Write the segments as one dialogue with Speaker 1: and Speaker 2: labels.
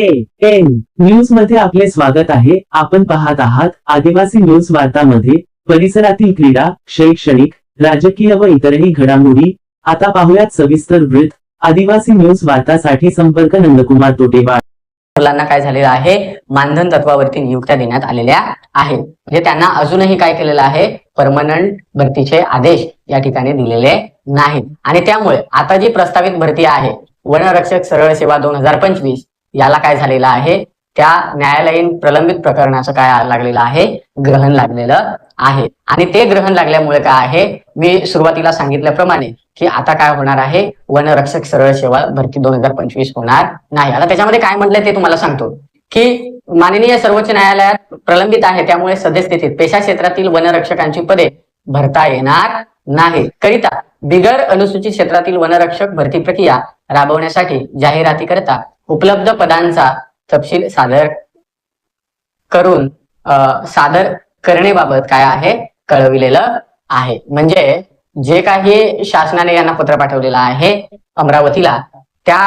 Speaker 1: A N न्यूजमध्ये आपले स्वागत आहे. आपण पाहत आहात आदिवासी न्यूज वार्तामध्ये. परिसरातील क्रीडा शैक्षणिक राजकीय व इतरही घडामोडी. आता पाहूयात सविस्तर वृत्त. आदिवासी न्यूज वार्तासाठी संपर्क नंदकुमार तोटेवाड
Speaker 2: मुलांना काय झालेलं आहे? मानधन तत्वावरती नियुक्त्या देण्यात आलेल्या आहेत. म्हणजे त्यांना अजूनही काय केलेलं आहे? परमनंट भरतीचे आदेश या ठिकाणी दिलेले नाहीत. आणि त्यामुळे आता जी प्रस्तावित भरती आहे वनरक्षक सरळ सेवा दोन हजार पंचवीस याला काय झालेलं आहे? त्या न्यायालयीन प्रलंबित प्रकरणाचं काय लागलेलं आहे? ग्रहण लागलेलं आहे. आणि ते ग्रहण लागल्यामुळे काय आहे? मी सुरुवातीला सांगितल्याप्रमाणे की आता काय होणार आहे? वनरक्षक सरळ सेवा भरती दोन हजार पंचवीस होणार नाही. आता त्याच्यामध्ये काय म्हटलंय ते तुम्हाला सांगतो. की माननीय सर्वोच्च न्यायालयात प्रलंबित आहे त्यामुळे सद्यस्थितीत पेशा क्षेत्रातील वनरक्षकांची पदे भरता येणार नाही. करिता बिगर अनुसूचित क्षेत्रातील वनरक्षक भरती प्रक्रिया राबवण्यासाठी जाहिरातीकरिता उपलब्ध पदांचा तपशील सादर करून सादर करणेबाबत काय आहे कळविलेलं आहे. म्हणजे जे काही शासनाने यांना पत्र पाठवलेलं आहे अमरावतीला त्या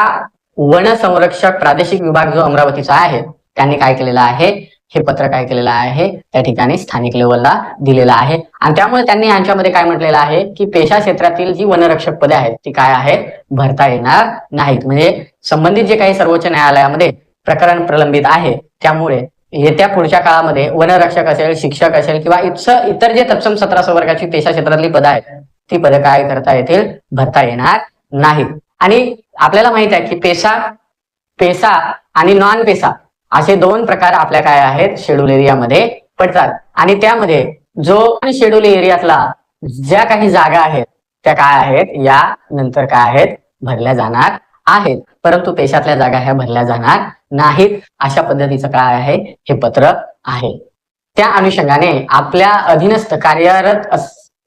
Speaker 2: वन संरक्षक प्रादेशिक विभाग जो अमरावतीचा आहे त्यांनी काय केलेलं आहे? हे पत्र काय केलेलं आहे? त्या ठिकाणी स्थानिक लेवलला दिलेलं आहे. आणि त्यामुळे त्यांनी यांच्यामध्ये काय म्हटलेलं आहे? की पेशा क्षेत्रातील जी वनरक्षक पदे आहेत ती काय आहेत? भरता येणार नाहीत. म्हणजे संबंधित जे काही सर्वोच्च न्यायालयामध्ये प्रकरण प्रलंबित आहे त्यामुळे येत्या पुढच्या काळामध्ये वनरक्षक असेल शिक्षक असेल किंवा इतर इतर जे तत्सम सतरा वर्गाची पेशा क्षेत्रातली पदं आहेत ती पदं काय करता येतील? भरता येणार नाहीत. आणि आपल्याला माहीत आहे की पेशा पेसा आणि नॉन पेसा असे दोन प्रकार आपल्या काय आहेत? शेड्यूल एरियामध्ये पडतात. आणि त्यामध्ये जो शेड्यूल एरियातला ज्या काही जागा आहेत त्या काय आहेत? या नंतर काय आहेत? भरल्या जाणार आहेत. परंतु पेशातल्या जागा ह्या भरल्या जाणार नाहीत. अशा पद्धतीचं काय आहे? हे पत्र आहे. त्या अनुषंगाने आपल्या अधीनस्थ कार्यरत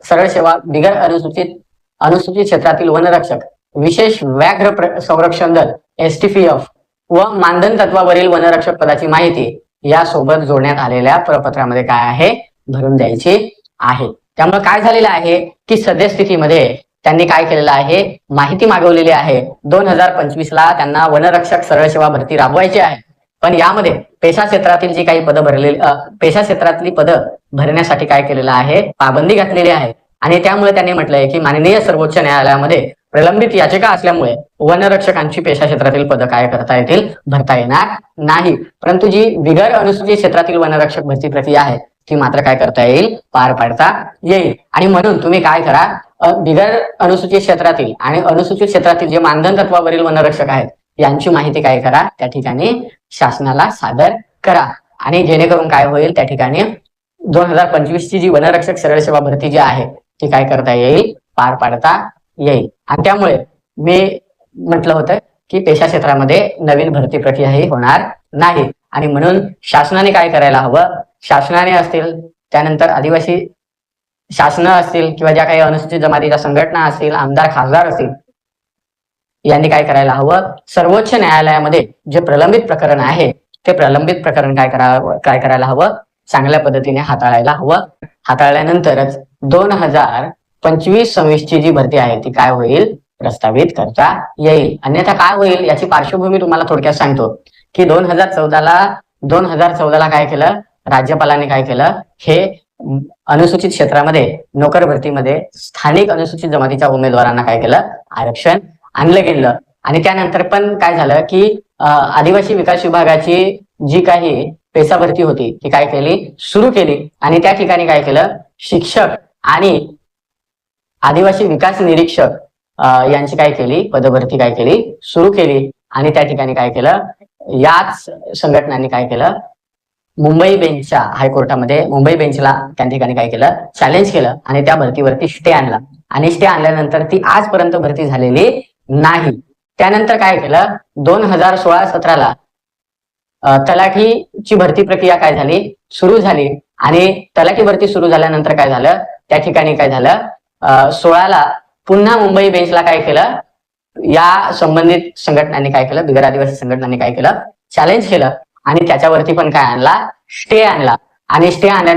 Speaker 2: सरळ सेवा बिगर अनुसूचित अनुसूचित क्षेत्रातील वनरक्षक विशेष व्याघ्र संरक्षण दल एसटीपीएफ व मानधन तत्वावरील वनरक्षक पदाची माहिती यासोबत जोडण्यात आलेल्या प्रपत्रामध्ये काय आहे? भरून द्यायची आहे. त्यामुळे काय झालेलं आहे की सद्यस्थितीमध्ये त्यांनी काय केलेलं आहे? माहिती मागवलेली आहे. दोन हजार पंचवीस ला त्यांना वनरक्षक सरळ सेवा भरती राबवायची आहे. पण यामध्ये पेशा क्षेत्रातील जी काही पदं भरलेली पेशा क्षेत्रातली पदं भरण्यासाठी काय केलेलं आहे? पाबंदी घातलेली आहे. आणि त्यामुळे त्यांनी म्हटलंय की माननीय सर्वोच्च न्यायालयामध्ये प्रलंबित याचिका असल्यामुळे वनरक्षकांची पेशा क्षेत्रातील पदं काय करता येतील भरता येणार नाही. परंतु जी बिगर अनुसूचित क्षेत्रातील वनरक्षक भरती प्रक्रिया आहे ती मात्र काय करता येईल? पार पाडता येईल. आणि म्हणून तुम्ही काय करा बिगर अनुसूचित क्षेत्रातील आणि अनुसूचित क्षेत्रातील जे मानधन तत्वावरील वनरक्षक आहेत यांची माहिती काय करा त्या ठिकाणी शासनाला सादर करा. आणि जेणेकरून काय होईल त्या ठिकाणी दोन हजार पंचवीस ची जी वनरक्षक सरळ सेवा भरती जी आहे ती काय करता येईल? पार पाडता येईल. आणि त्यामुळे मी म्हटलं होतं की पेशा क्षेत्रामध्ये नवीन भरती प्रक्रिया ही होणार नाही. आणि म्हणून शासनाने काय करायला हवं? शासनाने असतील त्यानंतर आदिवासी शासनं असतील किंवा ज्या काही अनुसूचित जमातीच्या संघटना असतील आमदार खासदार असतील यांनी काय करायला हवं? सर्वोच्च न्यायालयामध्ये जे प्रलंबित प्रकरण आहे ते प्रलंबित प्रकरण काय करावं? काय करायला हवं? चांगल्या पद्धतीने हाताळायला हवं. हाताळल्यानंतरच दोन हजार पंचवीस सव्वीस ची जी भरती आहे ती काय होईल? प्रस्तावित करता येईल. अन्यथा काय होईल? याची पार्श्वभूमी तुम्हाला थोडक्यात सांगतो. की दोन हजार चौदाला दोन हजार चौदाला काय केलं? राज्यपालांनी काय केलं? हे अनुसूचित क्षेत्रामध्ये नोकर भरतीमध्ये स्थानिक अनुसूचित जमातीच्या उमेदवारांना काय केलं? आरक्षण आणलं गेलं. आणि त्यानंतर पण काय झालं की आदिवासी विकास विभागाची जी काही पेसा भरती होती ती काय केली? सुरू केली. आणि त्या ठिकाणी काय केलं? शिक्षक आणि आदिवासी विकास निरीक्षक यांची काय केली? पदभरती काय केली? सुरू केली. आणि त्या ठिकाणी काय केलं? याच संघटनांनी काय केलं? मुंबई बेंचच्या हायकोर्टामध्ये मुंबई बेंचला त्या ठिकाणी काय केलं? चॅलेंज केलं. आणि त्या भरतीवरती स्टे आणला. आणि स्टे आणल्यानंतर ती आजपर्यंत भरती झालेली नाही. त्यानंतर काय केलं? दोन हजार सोळा सतराला तलाठीची भरती प्रक्रिया काय झाली? सुरू झाली. आणि तलाठी भरती सुरू झाल्यानंतर काय झालं? त्या ठिकाणी काय झालं? सोळाला पुन्हा मुंबई बेंचला काय केलं? या संबंधित संघटनांनी काय केलं? बिगर आदिवासी संघटनांनी काय केलं? चॅलेंज केलं. आणि त्याच्यावरती पण काय आणला? स्टे आणला. आणि स्टे आणल्या